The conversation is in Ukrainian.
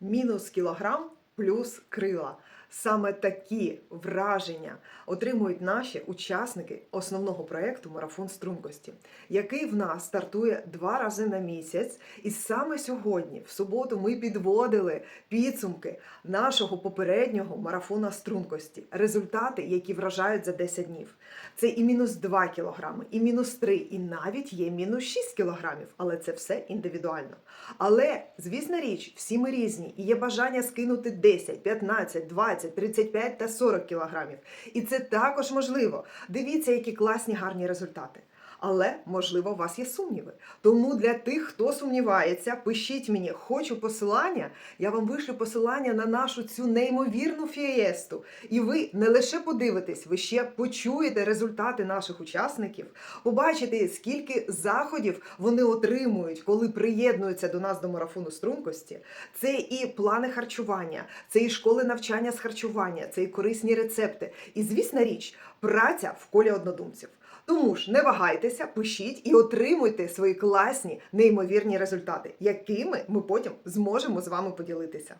мінус кілограм плюс крила. Саме такі враження отримують наші учасники основного проєкту Марафон стрункості, який в нас стартує два рази на місяць. І саме сьогодні, в суботу, ми підводили підсумки нашого попереднього марафона стрункості, результати, які вражають за 10 днів. Це і мінус 2 кілограми, і мінус 3, і навіть є мінус 6 кілограмів, але це все індивідуально. Але, звісна річ, всі ми різні, і є бажання скинути 10, 15, 20, 35 та 40 кілограмів. І це також можливо. Дивіться, які класні гарні результати. Але, можливо, у вас є сумніви. Тому для тих, хто сумнівається, пишіть мені, хочу посилання. Я вам вишлю посилання на нашу цю неймовірну фієсту. І ви не лише подивитесь, ви ще почуєте результати наших учасників, побачите, скільки заходів вони отримують, коли приєднуються до нас до марафону стрункості. Це і плани харчування, це і школи навчання з харчування, це і корисні рецепти. І звісна річ, праця в колі однодумців. Тому ж не вагайтеся, пишіть і отримуйте свої класні, неймовірні результати, якими ми потім зможемо з вами поділитися.